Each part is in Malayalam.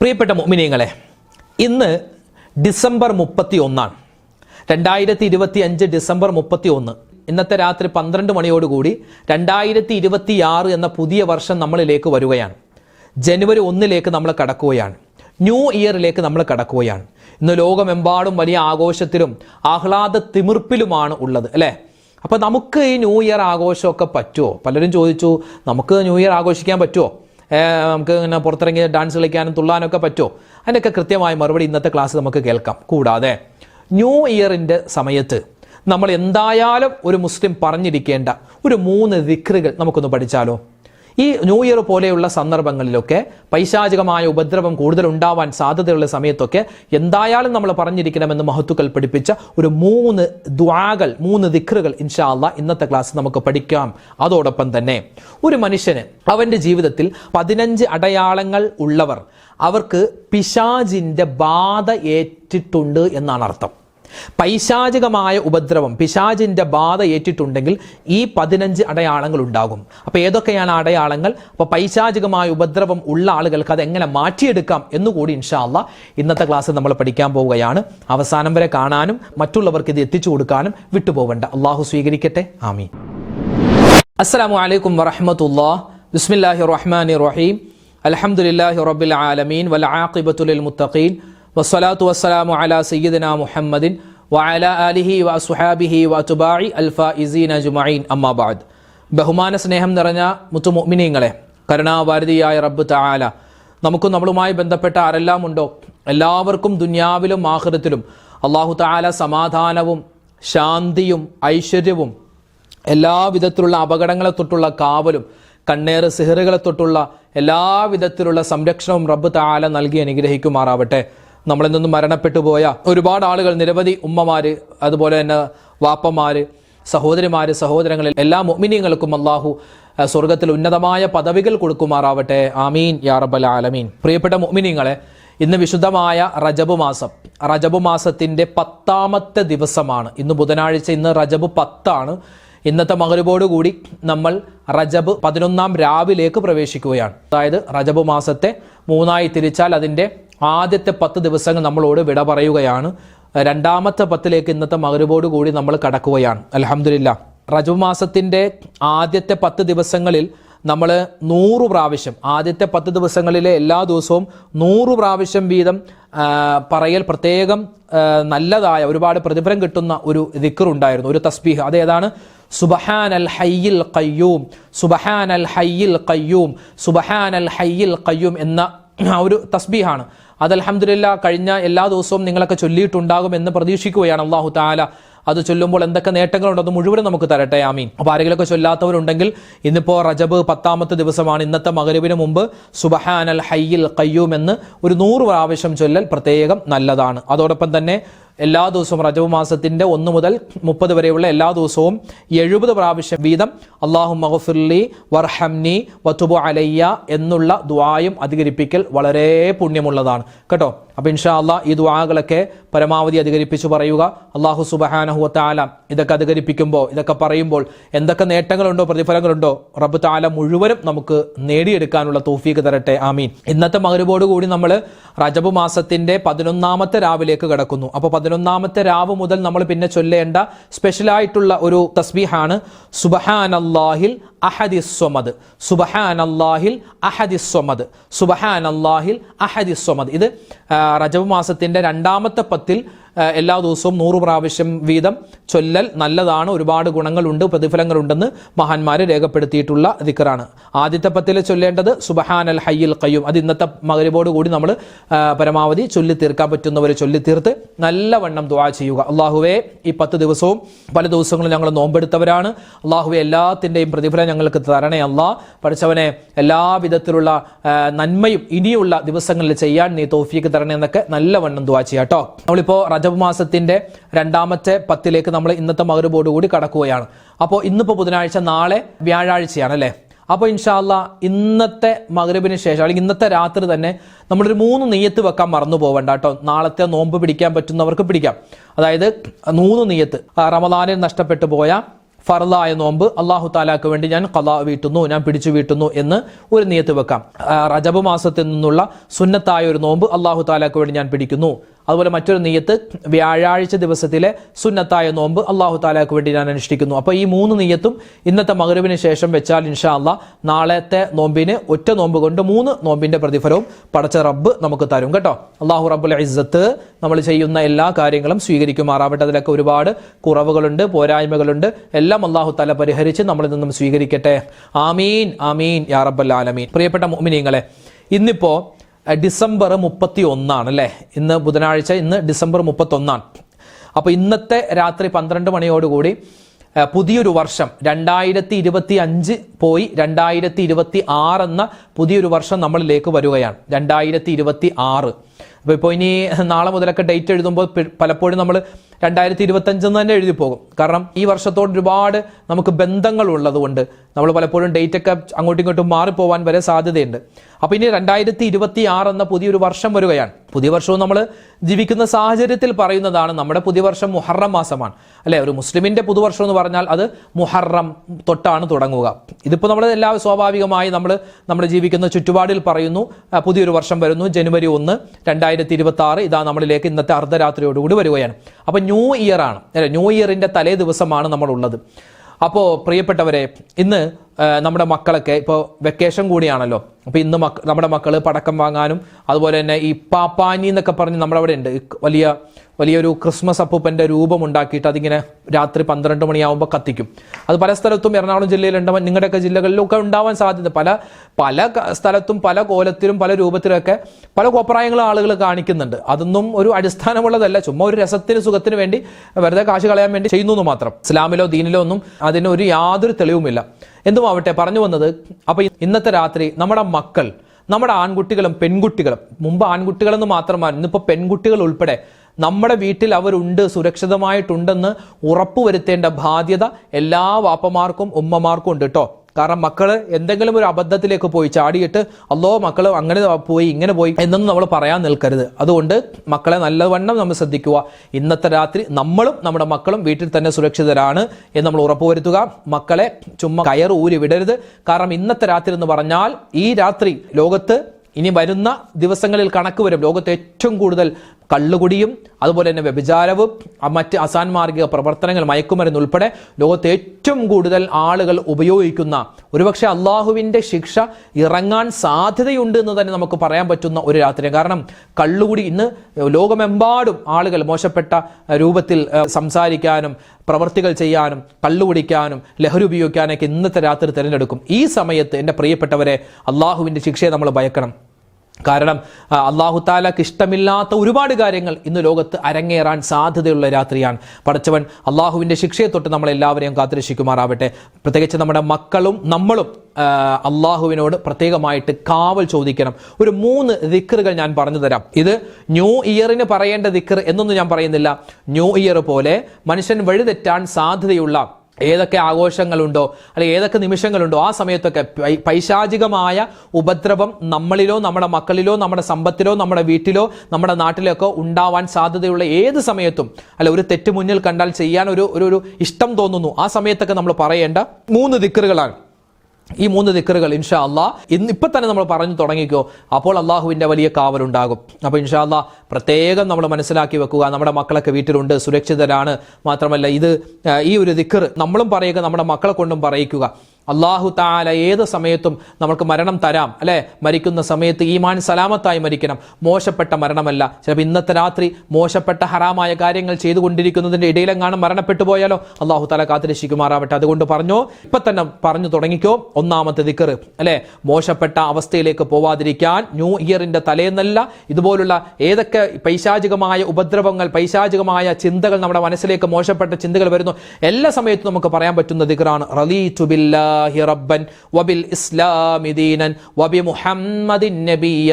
പ്രിയപ്പെട്ട മുഅ്മിനീങ്ങളെ ഇന്ന് ഡിസംബർ മുപ്പത്തി ഒന്നാണ് രണ്ടായിരത്തി ഇരുപത്തി അഞ്ച് ഡിസംബർ മുപ്പത്തി ഒന്ന് ഇന്നത്തെ രാത്രി പന്ത്രണ്ട് മണിയോടുകൂടി രണ്ടായിരത്തി ഇരുപത്തി ആറ് എന്ന പുതിയ വർഷം നമ്മളിലേക്ക് വരികയാണ്. ജനുവരി ഒന്നിലേക്ക് നമ്മൾ കടക്കുകയാണ്. ന്യൂ ഇയറിലേക്ക് നമ്മൾ കടക്കുകയാണ്. ഇന്ന് ലോകമെമ്പാടും വലിയ ആഘോഷത്തിലും ആഹ്ലാദ തിമിർപ്പിലുമാണ് ഉള്ളത് അല്ലേ? അപ്പോൾ നമുക്ക് ഈ ന്യൂ ഇയർ ആഘോഷമൊക്കെ പറ്റുമോ? പലരും ചോദിച്ചു നമുക്ക് ന്യൂ ഇയർ ആഘോഷിക്കാൻ പറ്റുമോ? നമുക്ക് ഇങ്ങനെ പുറത്തിറങ്ങി ഡാൻസ് കളിക്കാനും തുള്ളാനൊക്കെ പറ്റുമോ? അതിനൊക്കെ കൃത്യമായ മറുപടി ഇന്നത്തെ ക്ലാസ് നമുക്ക് കേൾക്കാം. കൂടാതെ ന്യൂ ഇയറിന്റെ സമയത്ത് നമ്മൾ എന്തായാലും ഒരു മുസ്ലിം പറഞ്ഞിരിക്കേണ്ട ഒരു മൂന്ന് ദിക്റുകൾ നമുക്കൊന്ന് പഠിച്ചാലോ? ഈ ന്യൂ ഇയർ പോലെയുള്ള സന്ദർഭങ്ങളിലൊക്കെ പൈശാചികമായ ഉപദ്രവം കൂടുതൽ ഉണ്ടാവാൻ സാധ്യതയുള്ള സമയത്തൊക്കെ എന്തായാലും നമ്മൾ പറഞ്ഞിരിക്കണമെന്ന് മഹത്തുക്കൾ പഠിപ്പിച്ച ഒരു മൂന്ന് ദ്വാകൾ മൂന്ന് ദിക്റുകൾ ഇൻഷാ അള്ളാ ഇന്നത്തെ ക്ലാസ് നമുക്ക് പഠിക്കാം. അതോടൊപ്പം തന്നെ ഒരു മനുഷ്യന് അവന്റെ ജീവിതത്തിൽ പതിനഞ്ച് അടയാളങ്ങൾ ഉള്ളവർ അവർക്ക് പിശാജിന്റെ ബാധ ഏറ്റിട്ടുണ്ട് എന്നാണ് അർത്ഥം. പൈശാചികമായ ഉപദ്രവം പിശാചിന്റെ ബാധ ഏറ്റിട്ടുണ്ടെങ്കിൽ ഈ പതിനഞ്ച് അടയാളങ്ങൾ ഉണ്ടാകും. അപ്പോൾ ഏതൊക്കെയാണ് അടയാളങ്ങൾ? അപ്പോൾ പൈശാചികമായ ഉപദ്രവം ഉള്ള ആളുകൾക്ക് അത് എങ്ങനെ മാറ്റിയെടുക്കാം എന്നുകൂടി ഇൻഷാല്ല ഇന്നത്തെ ക്ലാസ് നമ്മൾ പഠിക്കാൻ പോവുകയാണ്. അവസാനം വരെ കാണാനും മറ്റുള്ളവർക്ക് ഇത് എത്തിച്ചു കൊടുക്കാനും വിട്ടുപോകണ്ട അള്ളാഹു സ്വീകരിക്കട്ടെ. ആമീൻ. അസ്സാം വലൈക്കും വറഹമത്തുല്ലാ ബിസ്മില്ലാഹി റഹ്മാൻ റഹീം. അലഹമുല്ലാഹി റബ്ബിൽ ആലമീൻ. വൽ ആഖിബത്തു ലിൽ മുത്തഖീൻ. വസ്സലാത്തു വസ്സലാമു അലാ സയ്യിദിന മുഹമ്മദിൻ വഅല സുഹാബിഹി വ തുബായി അൽഫാ ഇസീന അമ്മാ അമ്മാബാദ് ബഹുമാന സ്നേഹം നിറഞ്ഞ മുത്തു മുഅ്മിനീങ്ങളെ കരുണാഭാരതിയായ റബ്ബ് തആല നമുക്കും നമ്മളുമായി ബന്ധപ്പെട്ട ആരെല്ലാം ഉണ്ടോ? എല്ലാവർക്കും ദുന്യാവിലും ആഹൃതത്തിലും അള്ളാഹു തആല സമാധാനവും ശാന്തിയും ഐശ്വര്യവും എല്ലാവിധത്തിലുള്ള അപകടങ്ങളെ തൊട്ടുള്ള കാവലും കണ്ണേറ് സിഹറുകളെ തൊട്ടുള്ള എല്ലാവിധത്തിലുള്ള സംരക്ഷണവും റബ്ബ് താല നൽകി അനുഗ്രഹിക്കുമാറാവട്ടെ. നമ്മളിൽ നിന്നും മരണപ്പെട്ടു പോയ ഒരുപാട് ആളുകൾ നിരവധി ഉമ്മമാര് അതുപോലെ തന്നെ വാപ്പമാര് സഹോദരിമാര് സഹോദരങ്ങളിൽ എല്ലാ മുഅ്മിനീങ്ങൾക്കും അള്ളാഹു സ്വർഗത്തിൽ ഉന്നതമായ പദവികൾ കൊടുക്കുമാറാവട്ടെ. ആമീൻ യാ റബ്ബൽ ആലമീൻ. പ്രിയപ്പെട്ട മുഅ്മിനീങ്ങളെ ഇന്ന് വിശുദ്ധമായ റജബ് മാസം. റജബ് മാസത്തിന്റെ പത്താമത്തെ ദിവസമാണ്. ഇന്ന് ബുധനാഴ്ച ഇന്ന് റജബ് പത്താണ്. ഇന്നത്തെ മകരുവോടുകൂടി നമ്മൾ റജബ് പതിനൊന്നാം രാവിലേക്ക് പ്രവേശിക്കുകയാണ്. അതായത് റജബ് മാസത്തെ മൂന്നായി തിരിച്ചാൽ അതിന്റെ ആദ്യത്തെ പത്ത് ദിവസങ്ങൾ നമ്മളോട് വിട പറയുകയാണ്. രണ്ടാമത്തെ പത്തിലേക്ക് ഇന്നത്തെ മകരുവോടുകൂടി നമ്മൾ കടക്കുകയാണ്. അലഹമില്ല റജബ് മാസത്തിന്റെ ആദ്യത്തെ പത്ത് ദിവസങ്ങളിൽ നമ്മൾ നൂറ് പ്രാവശ്യം ആദ്യത്തെ പത്ത് ദിവസങ്ങളിലെ എല്ലാ ദിവസവും നൂറ് പ്രാവശ്യം വീതം പറയൽ പ്രത്യേകം നല്ലതായ ഒരുപാട് പ്രതിഫലം കിട്ടുന്ന ഒരു ദിക്കറുണ്ടായിരുന്നു ഒരു തസ്ബീഹ്. അതേതാണ്? സുബഹാൻ അൽ ഹയ്യിൽ കയ്യൂം സുബഹാൻ അൽ ഹയ്യിൽ കയ്യൂം സുബഹാൻ അൽ ഹയ്യിൽ കയ്യൂം എന്ന ഒരു തസ്ബീഹാണ്. അത് അലഹമില്ല കഴിഞ്ഞ എല്ലാ ദിവസവും നിങ്ങളൊക്കെ ചൊല്ലിയിട്ടുണ്ടാകും എന്ന് പ്രതീക്ഷിക്കുകയാണ് അള്ളാഹു താല അത് ചൊല്ലുമ്പോൾ എന്തൊക്കെ നേട്ടങ്ങളുണ്ടോ അത് മുഴുവനും നമുക്ക് തരട്ടെ ആമീൻ. അപ്പോൾ ആരെങ്കിലുമൊക്കെ ചൊല്ലാത്തവരുണ്ടെങ്കിൽ ഇന്നിപ്പോൾ റജബ് പത്താമത്തെ ദിവസമാണ്. ഇന്നത്തെ മകരുവിന് മുമ്പ് സുബഹാൻ അൽ ഹയ്യിൽ കയ്യൂം എന്ന് ഒരു നൂറ് പ്രാവശ്യം ചൊല്ലൽ പ്രത്യേകം നല്ലതാണ്. അതോടൊപ്പം തന്നെ എല്ലാ ദിവസവും റജബ് മാസത്തിന്റെ ഒന്ന് മുതൽ മുപ്പത് വരെയുള്ള എല്ലാ ദിവസവും എഴുപത് പ്രാവശ്യം വീതം അള്ളാഹു മഹഫുർലി വർഹംനി വത്തുബു അലയ്യ എന്നുള്ള ദ്വായും അധികരിപ്പിക്കൽ വളരെ പുണ്യമുള്ളതാണ്. കേട്ടോ? അപ്പൊ ഇൻഷാ അള്ളാഹ് ഈ ദ്വാകളൊക്കെ പരമാവധി അധികരിപ്പിച്ചു പറയുക. അള്ളാഹു സുബഹാനഹു താല ഇതൊക്കെ അധികരിപ്പിക്കുമ്പോൾ ഇതൊക്കെ പറയുമ്പോൾ എന്തൊക്കെ നേട്ടങ്ങളുണ്ടോ പ്രതിഫലങ്ങളുണ്ടോ റബ്ബ് താല മുഴുവനും നമുക്ക് നേടിയെടുക്കാനുള്ള തോഫീക്ക് തരട്ടെ. ആമീൻ. ഇന്നത്തെ മകരുവോടുകൂടി നമ്മൾ റജബ് മാസത്തിന്റെ പതിനൊന്നാമത്തെ രാവിലേക്ക് കിടക്കുന്നു. അപ്പോൾ പതിനൊന്നാമത്തെ രാവ് മുതൽ നമ്മൾ പിന്നെ ചൊല്ലേണ്ട സ്പെഷ്യലായിട്ടുള്ള ഒരു തസ്ബീഹാണ് സുബഹാൻ അള്ളാഹിൽ അഹദിസ്വമദ് സുബഹാൻ അള്ളാഹിൽ അഹദിസ്വമദ് സുബഹാൻ അള്ളാഹിൽ അഹദിസ്വമദ് ഇത് റജബ് മാസത്തിന്റെ രണ്ടാമത്തെ പത്തിൽ എല്ലാ ദിവസവും നൂറ് പ്രാവശ്യം വീതം ചൊല്ലൽ നല്ലതാണ് ഒരുപാട് ഗുണങ്ങളുണ്ട് പ്രതിഫലങ്ങളുണ്ടെന്ന് മഹാന്മാർ രേഖപ്പെടുത്തിയിട്ടുള്ള ദിക്കറാണ് ആദ്യത്തെ പത്തിൽ ചൊല്ലേണ്ടത് സുബഹാൻ അൽ ഹയ്യിൽ കയ്യും അത് ഇന്നത്തെ മകരിബോട് കൂടി നമ്മൾ പരമാവധി ചൊല്ലി തീർക്കാൻ പറ്റുന്നവരെ ചൊല്ലി തീർത്ത് നല്ലവണ്ണം ദുവാ ചെയ്യുക. അള്ളാഹുവെ ഈ പത്ത് ദിവസവും പല ദിവസങ്ങളും ഞങ്ങൾ നോമ്പെടുത്തവരാണ്. അള്ളാഹുവെ എല്ലാത്തിന്റെയും പ്രതിഫലം ഞങ്ങൾക്ക് തരണേ അല്ലാ. പഠിച്ചവനെ എല്ലാ വിധത്തിലുള്ള നന്മയും ഇനിയുള്ള ദിവസങ്ങളിൽ ചെയ്യാൻ നീ തോഫിക്ക് തരണേ എന്നൊക്കെ നല്ലവണ്ണം ദുവാ ചെയ്യാം കേട്ടോ നമ്മളിപ്പോൾ റജബ് മാസത്തിന്റെ രണ്ടാമത്തെ പത്തിലേക്ക് നമ്മൾ ഇന്നത്തെ മകരുബോട് കൂടി കടക്കുകയാണ്. അപ്പോൾ ഇന്നിപ്പോൾ ബുധനാഴ്ച നാളെ വ്യാഴാഴ്ചയാണ് അല്ലേ? അപ്പോൾ ഇൻഷാല്ല ഇന്നത്തെ മകരബിന് ശേഷം അല്ലെങ്കിൽ ഇന്നത്തെ രാത്രി തന്നെ നമ്മളൊരു മൂന്ന് നെയ്യത്ത് വെക്കാൻ മറന്നു പോകണ്ട കേട്ടോ. നാളത്തെ നോമ്പ് പിടിക്കാൻ പറ്റുന്നവർക്ക് പിടിക്കാം. അതായത് മൂന്ന് നെയ്യത്ത്. റമദാനിൽ നഷ്ടപ്പെട്ടു പോയ ഫറലായ നോമ്പ് അള്ളാഹു താലാക്ക് വേണ്ടി ഞാൻ കലാ വീട്ടുന്നു ഞാൻ പിടിച്ചു വീട്ടുന്നു എന്ന് ഒരു നിയത്ത് വെക്കാം. റജബ് മാസത്തിൽ നിന്നുള്ള സുന്നത്തായ ഒരു നോമ്പ് അള്ളാഹു താലാക്ക് വേണ്ടി ഞാൻ പിടിക്കുന്നു. അതുപോലെ മറ്റൊരു നീയത്ത് വ്യാഴാഴ്ച ദിവസത്തിലെ സുന്നത്തായ നോമ്പ് അള്ളാഹു താലാക്ക് വേണ്ടി ഞാൻ അനുഷ്ഠിക്കുന്നു. അപ്പോൾ ഈ മൂന്ന് നീയത്തും ഇന്നത്തെ മകരുവിന് ശേഷം വെച്ചാൽ ഇൻഷാ അള്ളാ നാളത്തെ നോമ്പിന് ഒറ്റ നോമ്പ് കൊണ്ട് മൂന്ന് നോമ്പിന്റെ പ്രതിഫലവും പടച്ച റബ്ബ് നമുക്ക് തരും കേട്ടോ. അള്ളാഹു റബ്ബുൽ ഇസ്സത്ത് നമ്മൾ ചെയ്യുന്ന എല്ലാ കാര്യങ്ങളും സ്വീകരിക്കുമാറാവട്ടെ. അതിലൊക്കെ ഒരുപാട് കുറവുകളുണ്ട് പോരായ്മകളുണ്ട്. എല്ലാം അള്ളാഹു തല പരിഹരിച്ച് നമ്മളിൽ നിന്നും സ്വീകരിക്കട്ടെ. ആമീൻ ആമീൻ യാ റബ്ബൽ ആലമീൻ. പ്രിയപ്പെട്ട മുഅ്മിനീങ്ങളെ ഇന്നിപ്പോ ഡിസംബർ മുപ്പത്തി ഒന്നാണ് അല്ലേ ഇന്ന് ബുധനാഴ്ച ഇന്ന് ഡിസംബർ മുപ്പത്തി ഒന്നാണ് അപ്പോൾ ഇന്നത്തെ രാത്രി പന്ത്രണ്ട് മണിയോടുകൂടി പുതിയൊരു വർഷം രണ്ടായിരത്തി ഇരുപത്തി അഞ്ച് പോയി രണ്ടായിരത്തി ഇരുപത്തി ആറ് എന്ന പുതിയൊരു വർഷം നമ്മളിലേക്ക് വരികയാണ്. രണ്ടായിരത്തി ഇരുപത്തി ആറ് അപ്പോൾ ഇപ്പോൾ ഇനി നാളെ മുതലൊക്കെ ഡേറ്റ് എഴുതുമ്പോൾ പലപ്പോഴും നമ്മൾ രണ്ടായിരത്തി ഇരുപത്തഞ്ചെന്ന് തന്നെ എഴുതി പോകും കാരണം ഈ വർഷത്തോട് ഒരുപാട് നമുക്ക് ബന്ധങ്ങൾ ഉള്ളതുകൊണ്ട് നമ്മൾ പലപ്പോഴും ഡേറ്റ് ഒക്കെ അങ്ങോട്ടും ഇങ്ങോട്ടും മാറിപ്പോവാൻ വരെ സാധ്യതയുണ്ട്. അപ്പോൾ ഇനി രണ്ടായിരത്തി ഇരുപത്തി ആറ് എന്ന പുതിയൊരു വർഷം വരികയാണ്. പുതിയ വർഷവും നമ്മൾ ജീവിക്കുന്ന സാഹചര്യത്തിൽ പറയുന്നതാണ് നമ്മുടെ പുതിയ വർഷം മുഹറം മാസമാണ്. അല്ലെ? ഒരു മുസ്ലിമിന്റെ പുതുവർഷം എന്ന് പറഞ്ഞാൽ അത് മുഹറം തൊട്ടാണ് തുടങ്ങുക. ഇതിപ്പോൾ നമ്മൾ എല്ലാ സ്വാഭാവികമായി നമ്മൾ നമ്മൾ ജീവിക്കുന്ന ചുറ്റുപാടിൽ പറയുന്നു പുതിയൊരു വർഷം വരുന്നു ജനുവരി ഒന്ന് രണ്ടായിരത്തി ഇരുപത്തി ആറ് ഇതാ നമ്മളിലേക്ക് ഇന്നത്തെ അർദ്ധരാത്രിയോടുകൂടി വരികയാണ്. അപ്പോൾ ന്യൂ ഇയർ ആണ് ന്യൂ ഇയറിന്റെ തലേ ദിവസമാണ് നമ്മളുള്ളത്. അപ്പോൾ പ്രിയപ്പെട്ടവരെ ഇന്ന് നമ്മുടെ മക്കളൊക്കെ ഇപ്പോൾ വെക്കേഷൻ കൂടിയാണല്ലോ. അപ്പോൾ ഇന്ന് മക്ക നമ്മുടെ മക്കൾ പടക്കം വാങ്ങാനും അതുപോലെ തന്നെ ഈ പാപ്പാനി എന്നൊക്കെ പറഞ്ഞ് നമ്മുടെ അവിടെ ഉണ്ട്. വലിയ വലിയൊരു ക്രിസ്മസ് അപ്പൂപ്പന്റെ രൂപം ഉണ്ടാക്കിയിട്ട് അതിങ്ങനെ രാത്രി പന്ത്രണ്ട് മണിയാവുമ്പോൾ കത്തിക്കും. അത് പല സ്ഥലത്തും എറണാകുളം ജില്ലയിലുണ്ട്. നിങ്ങളുടെയൊക്കെ ജില്ലകളിലൊക്കെ ഉണ്ടാവാൻ സാധ്യത. പല പല സ്ഥലത്തും പല കോലത്തിലും പല രൂപത്തിലൊക്കെ പല കോപ്രായങ്ങളും ആളുകൾ കാണിക്കുന്നുണ്ട്. അതൊന്നും ഒരു അടിസ്ഥാനമുള്ളതല്ല. ചുമ്മാ ഒരു രസത്തിന് സുഖത്തിന് വേണ്ടി വെറുതെ കാശ് കളയാൻ വേണ്ടി ചെയ്യുന്നു മാത്രം. ഇസ്ലാമിലോ ദീനിലോ ഒന്നും അതിന് ഒരു യാതൊരു തെളിവുമില്ല. എന്തുമാവട്ടെ പറഞ്ഞു വന്നത് അപ്പൊ ഇന്നത്തെ രാത്രി നമ്മുടെ മക്കൾ നമ്മുടെ ആൺകുട്ടികളും പെൺകുട്ടികളും മുമ്പ് ആൺകുട്ടികളെന്ന് മാത്രമാണ് ഇന്നിപ്പോ പെൺകുട്ടികൾ ഉൾപ്പെടെ നമ്മുടെ വീട്ടിൽ അവരുണ്ട് സുരക്ഷിതമായിട്ടുണ്ടെന്ന് ഉറപ്പുവരുത്തേണ്ട ബാധ്യത എല്ലാ വാപ്പമാർക്കും ഉമ്മമാർക്കും ഉണ്ട് കേട്ടോ കാരണം മക്കൾ എന്തെങ്കിലും ഒരു അബദ്ധത്തിലേക്ക് പോയി ചാടിയിട്ട് അല്ലോ മക്കൾ അങ്ങനെ പോയി ഇങ്ങനെ പോയി എന്നൊന്നും നമ്മൾ പറയാൻ നിൽക്കരുത്. അതുകൊണ്ട് മക്കളെ നല്ലവണ്ണം നമ്മൾ ശ്രദ്ധിക്കുക. ഇന്നത്തെ രാത്രി നമ്മളും നമ്മുടെ മക്കളും വീട്ടിൽ തന്നെ സുരക്ഷിതരാണ് എന്ന് നമ്മൾ ഉറപ്പുവരുത്തുക. മക്കളെ ചുമ്മാ കയർ ഊരി വിടരുത്. കാരണം ഇന്നത്തെ രാത്രി എന്ന് പറഞ്ഞാൽ ഈ രാത്രി ലോകത്ത് ഇനി വരുന്ന ദിവസങ്ങളിൽ കണക്ക് വരും. ലോകത്ത് ഏറ്റവും കൂടുതൽ കള്ളുകുടിയും അതുപോലെ തന്നെ വ്യഭിചാരവും മറ്റ് അസാൻമാർഗിക പ്രവർത്തനങ്ങൾ മയക്കുമരുന്ന് ഉൾപ്പെടെ ലോകത്ത് ഏറ്റവും കൂടുതൽ ആളുകൾ ഉപയോഗിക്കുന്ന ഒരുപക്ഷെ അള്ളാഹുവിന്റെ ശിക്ഷ ഇറങ്ങാൻ സാധ്യതയുണ്ട് എന്ന് തന്നെ നമുക്ക് പറയാൻ പറ്റുന്ന ഒരു രാത്രി കാരണം കള്ളുകുടി ഇന്ന് ലോകമെമ്പാടും ആളുകൾ മോശപ്പെട്ട രൂപത്തിൽ സംസാരിക്കാനും പ്രവർത്തികൾ ചെയ്യാനും കള്ളുകുടിക്കാനും ലഹരി ഉപയോഗിക്കാനൊക്കെ ഇന്നത്തെ രാത്രി തിരഞ്ഞെടുക്കും. ഈ സമയത്ത് എന്റെ പ്രിയപ്പെട്ടവരെ അള്ളാഹുവിന്റെ ശിക്ഷയെ നമ്മൾ ഭയക്കണം. കാരണം അള്ളാഹു താലക്ക് ഇഷ്ടമില്ലാത്ത ഒരുപാട് കാര്യങ്ങൾ ഇന്ന് ലോകത്ത് അരങ്ങേറാൻ സാധ്യതയുള്ള രാത്രിയാണ്. പടച്ചവൻ അള്ളാഹുവിന്റെ ശിക്ഷയെ തൊട്ട് നമ്മളെല്ലാവരെയും കാത്തിരക്ഷിക്കുമാറാവട്ടെ. പ്രത്യേകിച്ച് നമ്മുടെ മക്കളും നമ്മളും അള്ളാഹുവിനോട് പ്രത്യേകമായിട്ട് കാവൽ ചോദിക്കണം. ഒരു മൂന്ന് ദിക്കറുകൾ ഞാൻ പറഞ്ഞു തരാം. ഇത് ന്യൂ ഇയറിന് പറയേണ്ട ദിക്കർ എന്നൊന്നും ഞാൻ പറയുന്നില്ല. ന്യൂ ഇയർ പോലെ മനുഷ്യൻ വഴിതെറ്റാൻ സാധ്യതയുള്ള ഏതൊക്കെ ആഘോഷങ്ങളുണ്ടോ അല്ലെങ്കിൽ ഏതൊക്കെ നിമിഷങ്ങളുണ്ടോ ആ സമയത്തൊക്കെ പൈശാചികമായ ഉപദ്രവം നമ്മളിലോ നമ്മുടെ മക്കളിലോ നമ്മുടെ സമ്പത്തിലോ നമ്മുടെ വീട്ടിലോ നമ്മുടെ നാട്ടിലോ ഒക്കെ ഉണ്ടാവാൻ സാധ്യതയുള്ള ഏത് സമയത്തും അല്ല ഒരു തെറ്റ് മുന്നിൽ കണ്ടാൽ ചെയ്യാൻ ഒരു ഒരു ഇഷ്ടം തോന്നുന്നു. ആ സമയത്തൊക്കെ നമ്മൾ പറയേണ്ട മൂന്ന് ദിക്കറുകളാണ് ഈ മൂന്ന് ദിക്കറുകൾ ഇൻഷാ അല്ലാ ഇന്ന് ഇപ്പം തന്നെ നമ്മൾ പറഞ്ഞു തുടങ്ങിക്കോ. അപ്പോൾ അള്ളാഹുവിന്റെ വലിയ കാവലുണ്ടാകും. അപ്പോൾ ഇൻഷാ അല്ലാ പ്രത്യേകം നമ്മൾ മനസ്സിലാക്കി വെക്കുക. നമ്മുടെ മക്കളൊക്കെ വീട്ടിലുണ്ട് സുരക്ഷിതരാണ്. മാത്രമല്ല ഇത് ഈ ഒരു ദിക്കർ നമ്മളും പറയുക നമ്മുടെ മക്കളെ കൊണ്ടും പറയിക്കുക. അള്ളാഹു താല ഏത് സമയത്തും നമുക്ക് മരണം തരാം അല്ലെ? മരിക്കുന്ന സമയത്ത് ഈമാൻ സലാമത്തായി മരിക്കണം. മോശപ്പെട്ട മരണമല്ല. ചിലപ്പോൾ ഇന്നത്തെ രാത്രി മോശപ്പെട്ട ഹറാമായ കാര്യങ്ങൾ ചെയ്തുകൊണ്ടിരിക്കുന്നതിന്റെ ഇടയിലെങ്ങാനും മരണപ്പെട്ടു പോയാലോ? അള്ളാഹു താല കാത്തിരക്ഷിക്കുമാറാവട്ടെ. അതുകൊണ്ട് പറഞ്ഞോ ഇപ്പൊ തന്നെ പറഞ്ഞു തുടങ്ങിക്കോ. ഒന്നാമത്തെ ദിക്കറ് അല്ലെ? മോശപ്പെട്ട അവസ്ഥയിലേക്ക് പോവാതിരിക്കാൻ ന്യൂ ഇയറിന്റെ തലേന്നല്ല. ഇതുപോലുള്ള ഏതൊക്കെ പൈശാചികമായ ഉപദ്രവങ്ങൾ പൈശാചികമായ ചിന്തകൾ നമ്മുടെ മനസ്സിലേക്ക് മോശപ്പെട്ട ചിന്തകൾ വരുന്നു. എല്ലാ സമയത്തും നമുക്ക് പറയാൻ പറ്റുന്ന ദിക്കറാണ് റലീ ബില്ലാഹി ബില്ലാഹി റബ്ബൻ വബിൽ ഇസ്ലാമി ദീനൻ വബി മുഹമ്മദിൻ നബിയ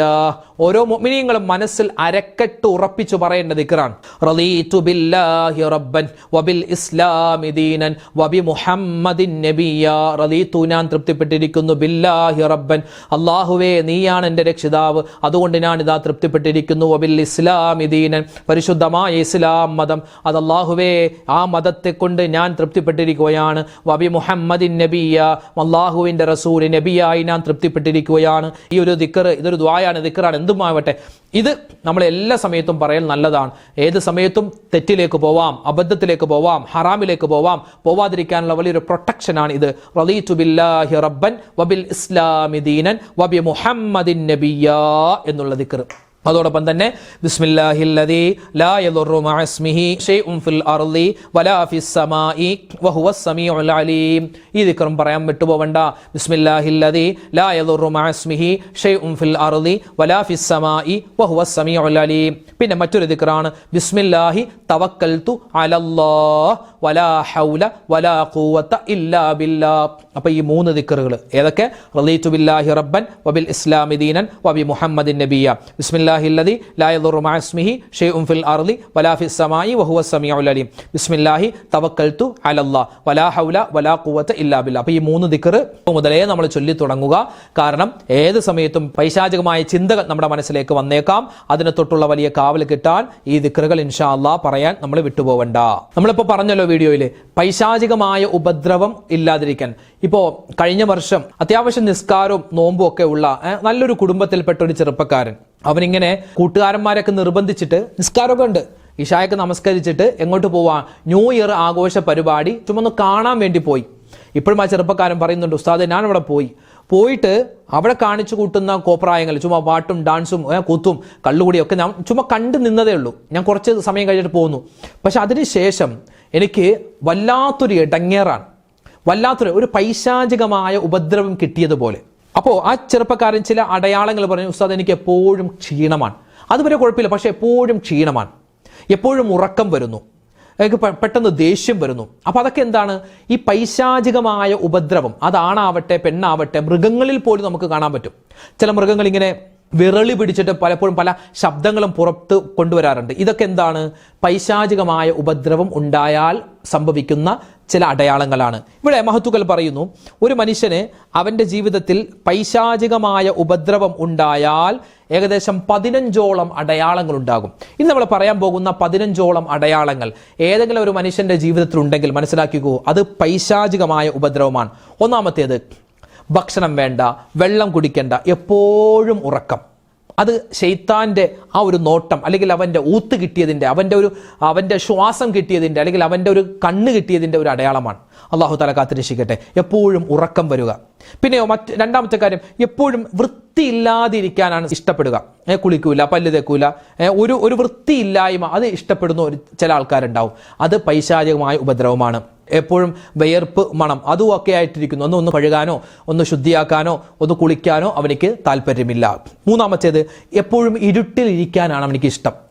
ഓരോ മുഅ്മിനീങ്ങളും മനസ്സിൽ അരക്കെട്ട് ഉറപ്പിച്ചു പറയേണ്ട ദിക്റാണ്. റളീതു ബില്ലാഹി റബ്ബൻ വബിൽ ഇസ്ലാമി ദീനൻ വബി മുഹമ്മദിൻ നബിയ റളീതു ഞാൻ തൃപ്തിപ്പെട്ടിരിക്കുന്നു ബില്ലാഹി റബ്ബൻ. അല്ലാഹുവേ നീയാണ് എന്റെ രക്ഷിതാവ്. അതുകൊണ്ട് ഞാൻ ഇതാ തൃപ്തിപ്പെട്ടിരിക്കുന്നു വബിൽ ഇസ്ലാമി ദീനൻ. പരിശുദ്ധമായ ഇസ്ലാം മതം. അത് അല്ലാഹുവേ ആ മതത്തെ കൊണ്ട് ഞാൻ തൃപ്തിപ്പെട്ടിരിക്കുകയാണ്. വബി മുഹമ്മദിൻ നബിയ അള്ളാഹുവിന്റെ റസൂൽ നബിയായി ഞാൻ തൃപ്തിപ്പെട്ടിരിക്കുകയാണ്. ഈ ഒരു ദിക്കർ ഇതൊരു ദ്വായാണ് ദിക്കറാണ് എന്തുമാവട്ടെ. ഇത് നമ്മൾ എല്ലാ സമയത്തും പറയൽ നല്ലതാണ്. ഏത് സമയത്തും തെറ്റിലേക്ക് പോവാം അബദ്ധത്തിലേക്ക് പോവാം ഹറാമിലേക്ക് പോവാം പോവാതിരിക്കാനുള്ള വലിയൊരു പ്രൊട്ടക്ഷനാണ് ഇത്. റളീതു ബില്ലാഹി റബ്ബൻ വബിൽ ഇസ്ലാമി ദീനൻ വബി മുഹമ്മദിൻ നബിയ എന്നുള്ള ദിക്കർ. അതോടൊപ്പം തന്നെ ബിസ്മില്ലാഹില്ലദീ ലാ യദുറു മഅ ഇസ്മിഹി ഷൈഉൻ ഫിൽ പറയാൻ വിട്ടുപോവണ്ട. ബിസ്മില്ലാഹില്ലദീ പിന്നെ മറ്റൊരു ദിക്റാണ് ബിസ്മില്ലാഹി തവക്കൽതു അലല്ലാഹ് വലാ ഹൗല വലാ ഖുവത ഇല്ലാ ബില്ലാ. അപ്പോൾ ഈ മൂന്ന് ദിക്റുകൾ ഏതൊക്കെ? റളീതു ബില്ലാഹി റബ്ബൻ വബിൽ ഇസ്ലാമി ദീനൻ വബി മുഹമ്മദിൻ നബിയ. ബിസ്മില്ലാഹി അല്ലദി ലാ യദുറു മഅ ഇസ്മിഹി ഷൈഉൻ ഫിൽ അർളി വലാ ഫിസ് സമായി വഹുവ സമീഉൽ അലീം. ബിസ്മില്ലാഹി തവക്കൽതു അലല്ലാ. വലാ ഹൗല വലാ ഖുവത ഇല്ലാ ബില്ലാ. അപ്പോൾ ഈ മൂന്ന് ദിക്കറ് മുതലേ നമ്മൾ ചൊല്ലി തുടങ്ങുക. കാരണം ഏത് സമയത്തും പൈശാചികമായ ചിന്തകൾ നമ്മുടെ മനസ്സിലേക്ക് വന്നേക്കാം. അതിനെ തൊട്ടുള്ള വലിയ കാവൽ കിട്ടാൻ ഈ ദിക്കറുകൾ ഇൻഷാ അള്ളാ പറയാൻ നമ്മൾ വിട്ടുപോകണ്ട നമ്മളിപ്പോൾ പറഞ്ഞല്ലോ വീഡിയോയിൽ പൈശാചികമായ ഉപദ്രവം ഇല്ലാതിരിക്കാൻ. ഇപ്പോൾ കഴിഞ്ഞ വർഷം അത്യാവശ്യം നിസ്കാരവും നോമ്പും ഒക്കെ ഉള്ള നല്ലൊരു കുടുംബത്തിൽപ്പെട്ട ഒരു ചെറുപ്പക്കാരൻ. അവനിങ്ങനെ കൂട്ടുകാരന്മാരൊക്കെ നിർബന്ധിച്ചിട്ട് നിസ്കാരമൊക്കെ ഉണ്ട്. ഇഷായൊക്കെ നമസ്കരിച്ചിട്ട് എങ്ങോട്ട് പോവാ? ന്യൂ ഇയർ ആഘോഷ പരിപാടി ചുമ്മാ കാണാൻ വേണ്ടി പോയി. ഇപ്പോഴും ആ ചെറുപ്പക്കാരൻ പറയുന്നുണ്ട് ഉസ്താദ് ഞാൻ അവിടെ പോയി. പോയിട്ട് അവിടെ കാണിച്ചു കൂട്ടുന്ന കോപ്രായങ്ങൾ ചുമ്മാ പാട്ടും ഡാൻസും കൊത്തും കൂത്തും കള്ളുകൂടിയും ഒക്കെ ഞാൻ ചുമ്മാ കണ്ടു നിന്നതേ ഉള്ളൂ. ഞാൻ കുറച്ച് സമയം കഴിഞ്ഞിട്ട് പോകുന്നു പക്ഷെ അതിനുശേഷം എനിക്ക് വല്ലാത്തൊരു ഇടങ്ങേറാണ്. വല്ലാത്തൊരു ഒരു പൈശാചികമായ ഉപദ്രവം കിട്ടിയതുപോലെ. അപ്പോൾ ആ ചെറുപ്പക്കാരൻ ചില അടയാളങ്ങൾ പറഞ്ഞു ഉസ്താദ് എനിക്ക് എപ്പോഴും ക്ഷീണമാണ്. അതുവരെ കുഴപ്പമില്ല പക്ഷെ എപ്പോഴും ക്ഷീണമാണ്. എപ്പോഴും ഉറക്കം വരുന്നു. പെ- പെട്ടെന്ന് ദേഷ്യം വരുന്നു. അപ്പോൾ അതൊക്കെ എന്താണ്? ഈ പൈശാചികമായ ഉപദ്രവം. അതാണാവട്ടെ പെണ്ണാവട്ടെ മൃഗങ്ങളിൽ പോലും നമുക്ക് കാണാൻ പറ്റും. ചില മൃഗങ്ങൾ ഇങ്ങനെ വിരളി പിടിച്ചിട്ട് പലപ്പോഴും പല ശബ്ദങ്ങളും പുറത്ത് കൊണ്ടുവരാറുണ്ട്. ഇതൊക്കെ എന്താണ്? പൈശാചികമായ ഉപദ്രവം ഉണ്ടായാൽ സംഭവിക്കുന്ന ചില അടയാളങ്ങളാണ്. ഇവിടെ മഹത്തുക്കൾ പറയുന്നു ഒരു മനുഷ്യന് അവന്റെ ജീവിതത്തിൽ പൈശാചികമായ ഉപദ്രവം ഉണ്ടായാൽ ഏകദേശം പതിനഞ്ചോളം അടയാളങ്ങൾ ഉണ്ടാകും. ഇന്ന് നമ്മൾ പറയാൻ പോകുന്ന പതിനഞ്ചോളം അടയാളങ്ങൾ ഏതെങ്കിലും ഒരു മനുഷ്യന്റെ ജീവിതത്തിൽ ഉണ്ടെങ്കിൽ മനസ്സിലാക്കിക്കോ അത് പൈശാചികമായ ഉപദ്രവമാണ്. ഒന്നാമത്തേത് ഭക്ഷണം വേണ്ട വെള്ളം കുടിക്കേണ്ട എപ്പോഴും ഉറക്കം. അത് ഷെയ്ത്താന്റെ ആ ഒരു നോട്ടം അല്ലെങ്കിൽ അവന്റെ ഊത്ത് കിട്ടിയതിന്റെ അവന്റെ ഒരു അവന്റെ ശ്വാസം കിട്ടിയതിന്റെ അല്ലെങ്കിൽ അവന്റെ ഒരു കണ്ണ് കിട്ടിയതിന്റെ ഒരു അടയാളമാണ്. അള്ളാഹു തല കാത്തിരക്ഷിക്കട്ടെ. എപ്പോഴും ഉറക്കം വരിക. പിന്നെയോ മറ്റ് രണ്ടാമത്തെ കാര്യം എപ്പോഴും വൃത്തിയില്ലാതിരിക്കാനാണ് ഇഷ്ടപ്പെടുക. കുളിക്കൂല പല്ല് തേക്കൂല ഒരു ഒരു വൃത്തിയില്ലായ്മ അത് ഇഷ്ടപ്പെടുന്ന ഒരു ചില ആൾക്കാരുണ്ടാവും. അത് പൈശാചികമായ ഉപദ്രവമാണ്. എപ്പോഴും വിയർപ്പ് മണം അതും ഒക്കെ ആയിട്ടിരിക്കുന്നു. ഒന്ന് ഒന്ന് കഴുകാനോ ഒന്ന് ശുദ്ധിയാക്കാനോ ഒന്ന് കുളിക്കാനോ അവനിക്ക് താല്പര്യമില്ല. മൂന്നാമത്തേത് എപ്പോഴും ഇരുട്ടിലിരിക്കാനാണ് അവനിക്ക് ഇഷ്ടം.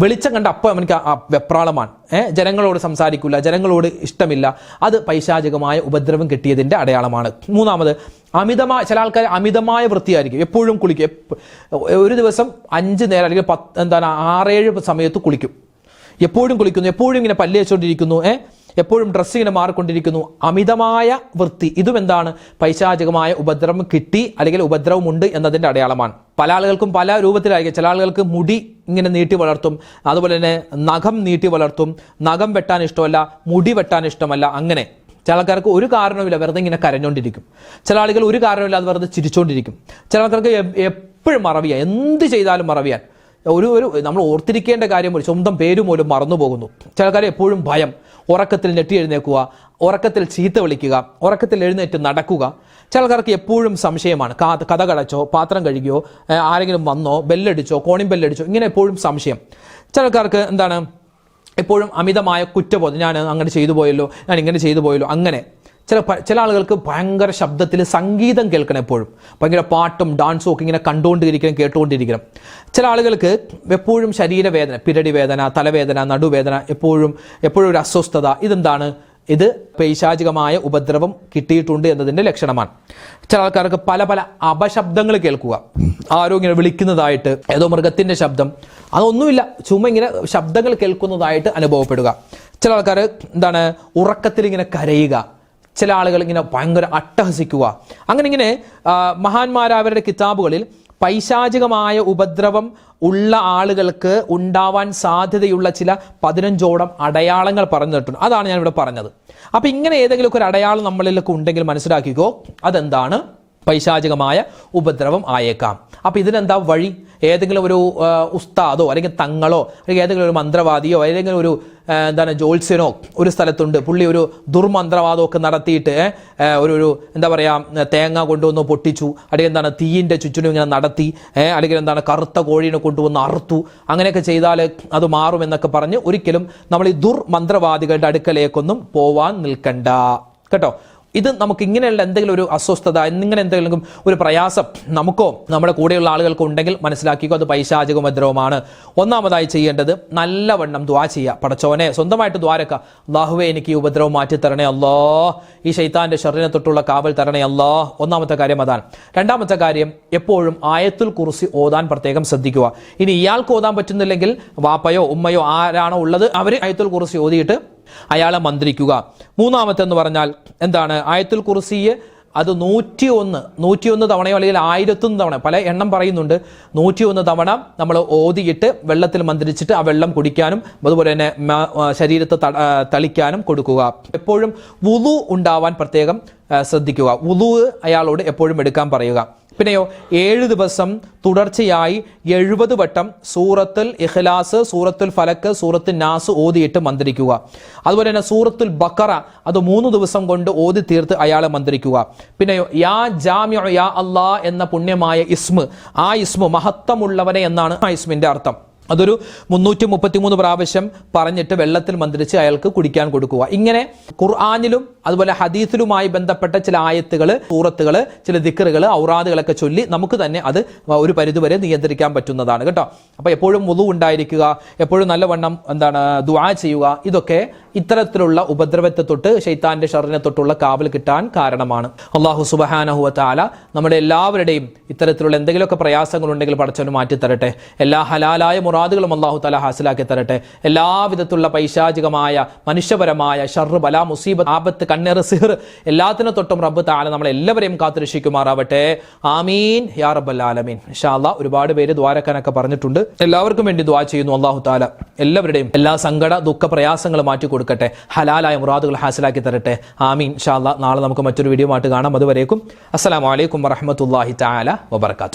വെളിച്ചം കണ്ട അപ്പോൾ അവനിക്ക് വെപ്രാളമാണ്. ഏഹ് ജനങ്ങളോട് സംസാരിക്കില്ല ജനങ്ങളോട് ഇഷ്ടമില്ല. അത് പൈശാചികമായ ഉപദ്രവം കിട്ടിയതിന്റെ അടയാളമാണ്. മൂന്നാമത് അമിതമായ ചില ആൾക്കാർ അമിതമായ വൃത്തിയായിരിക്കും. എപ്പോഴും കുളിക്കും. ഒരു ദിവസം അഞ്ച് നേരം അല്ലെങ്കിൽ പത്ത് എന്താണ് ആറേഴ് സമയത്ത് കുളിക്കും. എപ്പോഴും കുളിക്കുന്നു എപ്പോഴും ഇങ്ങനെ പല്ല് വെച്ചുകൊണ്ടിരിക്കുന്നു ഏ? എപ്പോഴും ഡ്രസ്സ് ഇങ്ങനെ മാറിക്കൊണ്ടിരിക്കുന്നു. അമിതമായ വൃത്തി. ഇതും എന്താണ്? പൈശാചികമായ ഉപദ്രവം കിട്ടി അല്ലെങ്കിൽ ഉപദ്രവമുണ്ട് എന്നതിന്റെ അടയാളമാണ്. പല ആളുകൾക്കും പല രൂപത്തിലായിരിക്കും. ചില ആളുകൾക്ക് മുടി ഇങ്ങനെ നീട്ടി വളർത്തും. അതുപോലെ തന്നെ നഖം നീട്ടി വളർത്തും. നഖം വെട്ടാൻ ഇഷ്ടമല്ല മുടി വെട്ടാൻ ഇഷ്ടമല്ല അങ്ങനെ. ചില ആൾക്കാർക്ക് ഒരു കാരണവുമില്ല വെറുതെ ഇങ്ങനെ കരഞ്ഞുകൊണ്ടിരിക്കും ചില ആളുകൾ ഒരു കാരണമില്ലാതെ വെറുതെ ചിരിച്ചുകൊണ്ടിരിക്കും ചില ആൾക്കാർക്ക് എപ്പോഴും മറവിയാ എന്ത് ചെയ്താലും മറവിയാൻ. ഒരു ഒരു നമ്മൾ ഓർത്തിരിക്കേണ്ട കാര്യം പോലും സ്വന്തം പേര് പോലും മറന്നു പോകുന്നു. ചില ആൾക്കാർ എപ്പോഴും ഭയം ഉറക്കത്തിൽ ഞെട്ടി എഴുന്നേക്കുക ഉറക്കത്തിൽ ചീത്ത വിളിക്കുക ഉറക്കത്തിൽ എഴുന്നേറ്റ് നടക്കുക. ചില ആൾക്കാർക്ക് എപ്പോഴും സംശയമാണ് കഥ കടച്ചോ പാത്രം കഴുകിയോ ആരെങ്കിലും വന്നോ ബെല്ലടിച്ചോ കോണിം ബെല്ലടിച്ചോ ഇങ്ങനെ എപ്പോഴും സംശയം. ചില ആൾക്കാർക്ക് എന്താണ് എപ്പോഴും അമിതമായ കുറ്റബോധം. ഞാൻ അങ്ങനെ ചെയ്തു പോയല്ലോ ഞാൻ ഇങ്ങനെ ചെയ്തു പോയല്ലോ. അങ്ങനെ ചില ചില ആളുകൾക്ക് ഭയങ്കര ശബ്ദത്തിൽ സംഗീതം കേൾക്കണം എപ്പോഴും. ഭയങ്കര പാട്ടും ഡാൻസും ഒക്കെ ഇങ്ങനെ കണ്ടുകൊണ്ടിരിക്കണം കേട്ടുകൊണ്ടിരിക്കണം. ചില ആളുകൾക്ക് എപ്പോഴും ശരീരവേദന പിരടി വേദന തലവേദന നടുവേദന എപ്പോഴും എപ്പോഴും ഒരു അസ്വസ്ഥത. ഇതെന്താണ്? ഇത് പൈശാചികമായ ഉപദ്രവം കിട്ടിയിട്ടുണ്ട് എന്നതിന്റെ ലക്ഷണമാണ്. ചില ആൾക്കാർക്ക് പല പല അപശബ്ദങ്ങൾ കേൾക്കുക. ആരോ ഇങ്ങനെ വിളിക്കുന്നതായിട്ട് ഏതോ മൃഗത്തിന്റെ ശബ്ദം. അതൊന്നുമില്ല. ചുമ്മാ ഇങ്ങനെ ശബ്ദങ്ങൾ കേൾക്കുന്നതായിട്ട് അനുഭവപ്പെടുക. ചില ആൾക്കാർ എന്താണ് ഉറക്കത്തിൽ ഇങ്ങനെ കരയുക. ചില ആളുകൾ ഇങ്ങനെ ഭയങ്കര അട്ടഹസിക്കുക. അങ്ങനെ ഇങ്ങനെ മഹാന്മാരായവരുടെ കിതാബുകളിൽ പൈശാചികമായ ഉപദ്രവം ഉള്ള ആളുകൾക്ക് ഉണ്ടാവാൻ സാധ്യതയുള്ള ചില പതിനഞ്ചോളം അടയാളങ്ങൾ പറഞ്ഞു തന്നിട്ടുണ്ട് അതാണ് ഞാൻ ഇവിടെ പറഞ്ഞത്. അപ്പം ഇങ്ങനെ ഏതെങ്കിലുമൊക്കെ ഒരു അടയാളം നമ്മളിലൊക്കെ ഉണ്ടെങ്കിൽ മനസ്സിലാക്കിക്കോ. അതെന്താണ്? പൈശാചികമായ ഉപദ്രവം ആയേക്കാം. അപ്പം ഇതിനെന്താ വഴി? ഏതെങ്കിലും ഒരു ഉസ്താദോ അല്ലെങ്കിൽ തങ്ങളോ അല്ലെങ്കിൽ ഏതെങ്കിലും ഒരു മന്ത്രവാദിയോ അല്ലെങ്കിൽ ഒരു എന്താണ് ജോത്സ്യനോ ഒരു സ്ഥലത്തുണ്ട്. പുള്ളി ഒരു ദുർമന്ത്രവാദമൊക്കെ നടത്തിയിട്ട് ഒരു ഒരു എന്താ പറയുക തേങ്ങ കൊണ്ടുവന്ന് പൊട്ടിച്ചു. അല്ലെങ്കിൽ എന്താണ് തീയിന്റെ ചുറ്റിനും ഇങ്ങനെ നടത്തി അല്ലെങ്കിൽ എന്താണ് കറുത്ത കോഴീനെ കൊണ്ടുവന്ന് അറുത്തു. അങ്ങനെയൊക്കെ ചെയ്താൽ അത് മാറുമെന്നൊക്കെ പറഞ്ഞ് ഒരിക്കലും നമ്മൾ ഈ ദുർമന്ത്രവാദികളുടെ അടുക്കലേക്കൊന്നും പോവാൻ നിൽക്കണ്ട. കേട്ടോ? ഇത് നമുക്ക് ഇങ്ങനെയുള്ള എന്തെങ്കിലും ഒരു അസ്വസ്ഥത എന്നിങ്ങനെ എന്തെങ്കിലും ഒരു പ്രയാസം നമുക്കോ നമ്മുടെ കൂടെയുള്ള ആളുകൾക്കോ ഉണ്ടെങ്കിൽ മനസ്സിലാക്കിക്കോ അത് പൈശാചിക ഉപദ്രവമാണ് ഒന്നാമതായി ചെയ്യേണ്ടത് നല്ലവണ്ണം ദ്വാ ചെയ്യുക. പടച്ചോനെ സ്വന്തമായിട്ട് ദ്വാരക്ക അള്ളാഹുവെ എനിക്ക് ഈ ഉപദ്രവം മാറ്റി തരണേ അല്ലോ. ഈ ശൈത്താന്റെ ഷെറിനെ തൊട്ടുള്ള കാവൽ തരണേ അല്ലോ. ഒന്നാമത്തെ കാര്യം അതാണ്. രണ്ടാമത്തെ കാര്യം എപ്പോഴും ആയത്തുൽ കുറിസി ഓതാൻ പ്രത്യേകം ശ്രദ്ധിക്കുക. ഇനി ഇയാൾക്ക് ഓതാൻ പറ്റുന്നില്ലെങ്കിൽ വാപ്പയോ ഉമ്മയോ ആരാണോ ഉള്ളത് അവർ ആയത്തുൽ കുറിസി ഓതിയിട്ട് അയാളെ മന്ത്രിക്കുക. മൂന്നാമത്തെന്ന് പറഞ്ഞാൽ എന്താണ്? ആയത്തുൽ കുർസിയെ അത് നൂറ്റി ഒന്ന് നൂറ്റിയൊന്ന് തവണയോ അല്ലെങ്കിൽ ആയിരത്തൊന്ന് തവണ പല എണ്ണം പറയുന്നുണ്ട്. നൂറ്റിയൊന്ന് തവണ നമ്മൾ ഓതിയിട്ട് വെള്ളത്തിൽ മന്ത്രിച്ചിട്ട് ആ വെള്ളം കുടിക്കാനും അതുപോലെ തന്നെ ശരീരത്തെ തളിക്കാനും കൊടുക്കുക. എപ്പോഴും വുളു ഉണ്ടാവാൻ പ്രത്യേകം ശ്രദ്ധിക്കുക. വുളു അയാളോട് എപ്പോഴും എടുക്കാൻ പറയുക. പിന്നെയോ ഏഴ് ദിവസം തുടർച്ചയായി എഴുപത് വട്ടം സൂറത്തുൽ ഇഖ്ലാസ് സൂറത്തുൽ ഫലക്ക് സൂറത്തുൽ നാസ് ഓതിയിട്ട് മന്ത്രിക്കുക. അതുപോലെ തന്നെ സൂറത്തുൽ ബക്കറ അത് മൂന്ന് ദിവസം കൊണ്ട് ഓതി തീർത്ത് അയാളെ മന്ത്രിക്കുക. പിന്നെയോ യാ ജാമ്യ യാ അള്ളാ എന്ന പുണ്യമായ ഇസ്മ് ആ ഇസ്മു മഹത്വമുള്ളവനെ എന്നാണ് ആ ഇസ്മിന്റെ അർത്ഥം. അതൊരു മുന്നൂറ്റി മുപ്പത്തിമൂന്ന് പ്രാവശ്യം പറഞ്ഞിട്ട് വെള്ളത്തിൽ മന്ത്രിച്ച് അയാൾക്ക് കുടിക്കാൻ കൊടുക്കുക. ഇങ്ങനെ ഖുർആാനിലും അതുപോലെ ഹദീസിലുമായി ബന്ധപ്പെട്ട ചില ആയത്തുകൾ സൂറത്തുകൾ ചില ദിക്കറുകൾ ഔറാദുകളൊക്കെ ചൊല്ലി നമുക്ക് തന്നെ അത് ഒരു പരിധിവരെ നിയന്ത്രിക്കാൻ പറ്റുന്നതാണ് കേട്ടോ. അപ്പോൾ എപ്പോഴും മുതു ഉണ്ടായിരിക്കുക എപ്പോഴും നല്ലവണ്ണം എന്താണ് ദുആ ചെയ്യുക ഇതൊക്കെ ഇത്തരത്തിലുള്ള ഉപദ്രവത്തെ തൊട്ട് ഷെയ്ത്താന്റെ ഷറിനെ തൊട്ടുള്ള കാവൽ കിട്ടാൻ കാരണമാണ്. അള്ളാഹു സുബഹാനഹുവ നമ്മുടെ എല്ലാവരുടെയും ഇത്തരത്തിലുള്ള എന്തെങ്കിലുമൊക്കെ പ്രയാസങ്ങളുണ്ടെങ്കിൽ പടച്ചവന് മാറ്റി തരട്ടെ. എല്ലാ ഹലാലായ മുറാദുകളും അള്ളാഹു താല ഹാസിലാക്കി തരട്ടെ. എല്ലാവിധത്തിലുള്ള പൈശാചികമായ മനുഷ്യപരമായ ഷർറ് ബല മുസീബത്ത് ആപത്ത് കണ്ണേറ് സിഹർ എല്ലാത്തിനും തൊട്ടും റബ്ബ് താല നമ്മളെല്ലാവരെയും കാത്തുരക്ഷിക്കുമാറാവട്ടെ. ആമീൻ. യാ റബ്ബൽ ആലമീൻ. അല്ലാഹ് ഒരുപാട് പേര് ദ്വാരക്കാനൊക്കെ പറഞ്ഞിട്ടുണ്ട്. എല്ലാവർക്കും വേണ്ടി ദ്വാ ചെയ്യുന്നു അള്ളാഹു താല. എല്ലാവരുടെയും എല്ലാ സങ്കട ദുഃഖ പ്രയാസങ്ങൾ മാറ്റി കൊടുക്കട്ടെ. ഹലാലായ മുറാദുകൾ ഹാസിലാക്കി തരട്ടെ. ആമീൻ. ഇൻഷാ അല്ലാഹ് നാളെ നമുക്ക് മറ്റൊരു വീഡിയോ ആയിട്ട് കാണാം. അതുവരേക്കും. അസ്സലാമു അലൈക്കും വറഹ്മത്തുള്ളാഹി തആല വബറകാതുഹു.